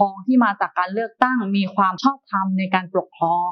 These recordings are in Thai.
ครองที่มาจากการเลือกตั้งมีความชอบธรรมในการปกครอง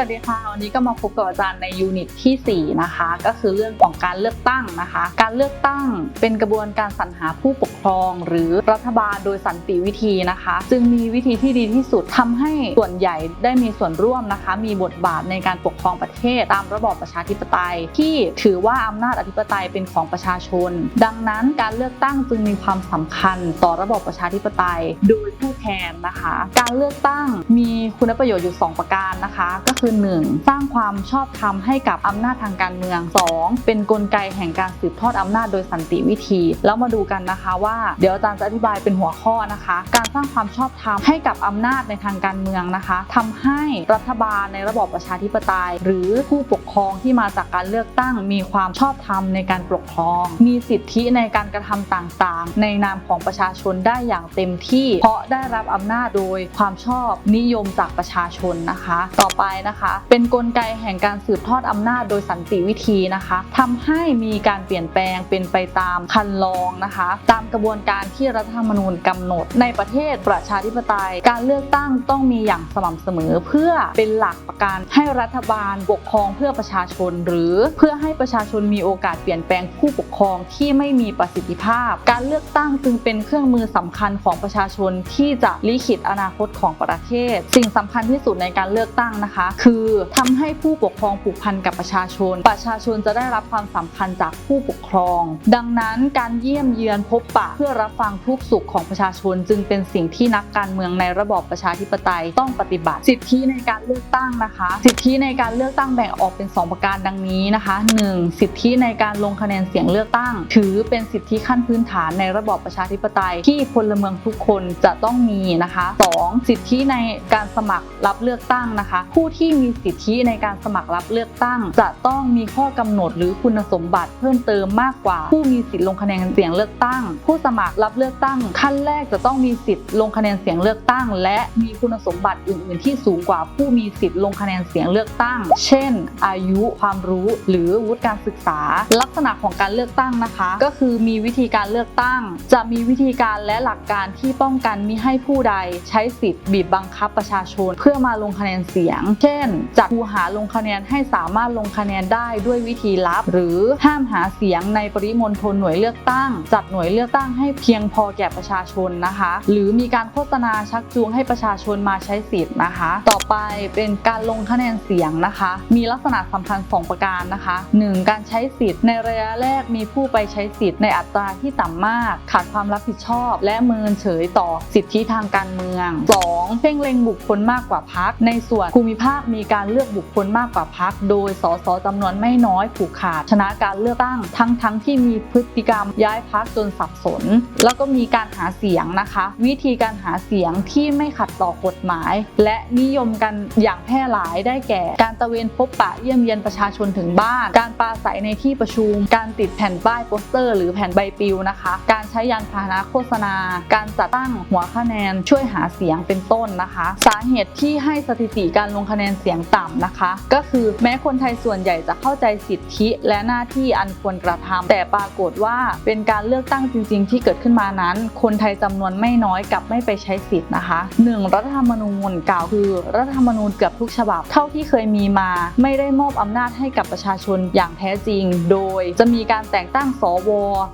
วัสดีค่ะ วันนี้ก็มาพบกับอาจารย์ในยูนิตที่ 4 นะคะ ก็คือเรื่องของการเลือกตั้งนะคะ การเลือกตั้งเป็นกระบวนการสรรหาผู้ปกครอง หรือรัฐบาลโดยสันติวิธีนะคะ จึงมีวิธีที่ดีที่สุดทำให้ส่วนใหญ่ได้มีส่วนร่วมนะคะ มีบทบาทในการปกครองประเทศ ตามระบอบประชาธิปไตย ที่ถือว่าอำนาจอธิปไตยเป็นของประชาชน ดังนั้นการเลือกตั้งจึงมีความสำคัญต่อระบอบประชาธิปไตย โดยผู้แทนนะคะ การเลือกตั้งมีคุณประโยชน์อยู่ 2 ประการนะคะ ก็คือ 1. สร้างความชอบธรรมให้กับอำนาจทางการเมือง 2. เป็นนกลไกแห่งการสืบทอดอำนาจโดยสันติวิธี แล้วมาดูกันนะคะว่าเดี๋ยวอาจารย์จะอธิบายเป็นหัวข้อนะคะ การสร้างความชอบธรรมให้กับอำนาจในทางการเมืองนะคะทำให้รัฐบาลในระบอบประชาธิปไตย หรือผู้ปกครองที่มาจากการเลือกตั้ง มีความชอบธรรมในการปกครอง มีสิทธิในการกระทำต่างๆ ในนามของประชาชนได้อย่างเต็มที่ เพราะได้รับอำนาจโดยความชอบนิยมจากประชาชนนะคะ ต่อไปนะคะเป็นนกลไกแห่งการสืบทอดอำนาจโดยสันติวิธีนะคะทำให้มีการเปลี่ยนแปลงเป็นไปตามคันลองนะคะ ตามกระบวนการที่รัฐธรรมนูญกำหนด ในประเทศประชาธิปไตย การเลือกตั้งต้องมีอย่างสม่ำเสมอ เพื่อเป็นหลักประกันให้รัฐบาลปกครองเพื่อประชาชน หรือเพื่อให้ประชาชนมีโอกาสเปลี่ยนแปลงผู้ปกครองที่ไม่มีประสิทธิภาพ การเลือกตั้งจึงเป็นเครื่องมือสำคัญของประชาชนที่จะลิขิตอนาคตของประเทศ สิ่งสำคัญที่สุดในการเลือกตั้งนะคะ คือทำให้ผู้ปกครองผูกพันกับประชาชน ประชาชนจะได้รับความสำคัญจากผู้ปกครอง ดังนั้นการเยี่ยมเยือนพบปะ เพื่อรับฟังทุกสุขของประชาชน จึงเป็นสิ่งที่นักการเมืองในระบอบประชาธิปไตยต้องปฏิบัติ สิทธิในการเลือกตั้งนะคะ สิทธิในการเลือกตั้งแบ่งออกเป็น 2 ประการดังนี้นะคะ 1. สิทธิในการลงคะแนนเสียงเลือกตั้ง ถือเป็นสิทธิขั้นพื้นฐานในระบอบประชาธิปไตย ที่พลเมืองทุกคนจะต้องมีนะคะ 2. สิทธิในการสมัครรับเลือกตั้งนะคะ ผู้ที่มีสิทธิในการสมัครรับเลือกตั้ง จะต้องมีข้อกำหนดหรือคุณสมบัติเพิ่มเติมมากกว่า ผู้มีสิทธิลงคะแนนเสียงเลือกตั้ง ผู้สมัครรับเลือกตั้ง ขั้นแรกจะต้องมีสิทธิลงคะแนนเสียงเลือกตั้ง และมีคุณสมบัติอื่น ๆ ที่สูงกว่าผู้มีสิทธิลงคะแนนเสียงเลือกตั้ง เช่น อายุความรู้หรือวุฒิการศึกษา ลักษณะของการเลือกตั้งนะคะ ก็คือมีวิธีการเลือกตั้ง จะมีวิธีการและหลักการที่ป้องกันมิให้ผู้ใดใช้สิทธิ์บีบบังคับประชาชน เพื่อมาลงคะแนนเสียง เช่นจัดคูหาลงคะแนนให้สามารถลงคะแนนได้ด้วยวิธีลับ หรือห้ามหาเสียงในปริมณฑลหน่วยเลือกตั้ง จัดหน่วยเลือกตั้งให้เพียงพอแก่ประชาชนนะคะ หรือมีการโฆษณาชักจูงให้ประชาชนมาใช้สิทธิ์นะคะ ต่อไปเป็นการลงคะแนนเสียงนะคะ มีลักษณะสำคัญ 2 ประการนะคะ 1. การใช้สิทธิ์ในระยะแรกมีผู้ไปใช้สิทธิ์ในอัตราที่ต่ำมาก ขาดความรับผิดชอบ และเมินเฉยต่อสิทธิทางการเมือง 2. เพ่งเล็งบุคคลมากกว่าพักในส่วนภูมิภาคมีีการเลือกบุคคลมากกว่าพัก โดยสสจำนวนไม่น้อยผูกขาดชนะการเลือกตั้งทั้งทั้งที่มีพฤติกรรมย้ายพักจนสับสน แล้วก็มีการหาเสียงนะคะ วิธีการหาเสียงที่ไม่ขัดต่อกฎหมาย และนิยมกันอย่างแพร่หลายได้แก่ การตะเวนพบปะเยี่ยมเยียนประชาชนถึงบ้าน การปราศัยในที่ประชุม การติดแผ่นป้ายโปสเตอร์ หรือแผ่นใบปลิวนะคะ การใช้ยานพาหนะโฆษณา การจัดตั้งหัวคะแนนช่วยหาเสียงเป็นต้นนะคะ สาเหตุที่ให้สถิติการลงคะแนนเสียงต่ำนะคะ ก็คือแม้คนไทยส่วนใหญ่จะเข้าใจสิทธิและหน้าที่อันควรกระทำแต่ปรากฏว่าเป็นการเลือกตั้งจริง ๆ ที่เกิดขึ้นมานั้น คนไทยจำนวนไม่น้อยกลับไม่ไปใช้สิทธิ์นะคะ 1. รัฐธรรมนูญกล่าวคือ รัฐธรรมนูญเกือบทุกฉบับเท่าที่เคยมีมา ไม่ได้มอบอำนาจให้กับประชาชนอย่างแท้จริง โดยจะมีการแต่งตั้งสว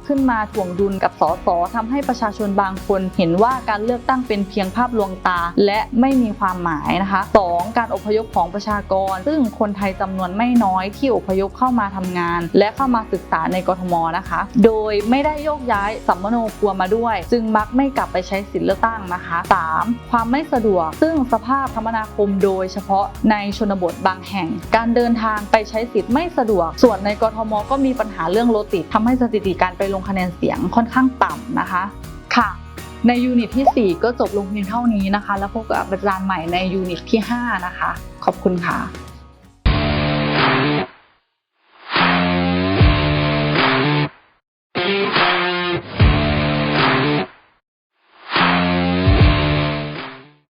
ขึ้นมาถ่วงดุลกับสสทำให้ประชาชนบางคนเห็นว่าการเลือกตั้งเป็นเพียงภาพลวงตา และไม่มีความหมายนะคะ 2. การอพยพของประชากร ซึ่งคนไทยจำนวนไม่น้อยที่อพยพเข้ามาทำงาน และเข้ามาศึกษาในกทมนะคะ โดยไม่ได้โยกย้ายสัมมโนครัวมาด้วย จึงมักไม่กลับไปใช้สิทธิเลือกตั้งนะคะ 3. ความไม่สะดวก ซึ่งสภาพคมนาคมโดยเฉพาะในชนบทบางแห่ง การเดินทางไปใช้สิทธิ์ไม่สะดวก ส่วนในกทมก็มีปัญหาเรื่องรถติดทำให้สถิติการไปลงคะแนนเสียงค่อนข้างต่ำนะคะ ค่ะ ในยูนิตที่ 4 ก็จบลงเพียงเท่านี้นะคะ แล้วพบกับอาจารย์ใหม่ในยูนิตที่ 5 นะคะ ขอบคุณค่ะ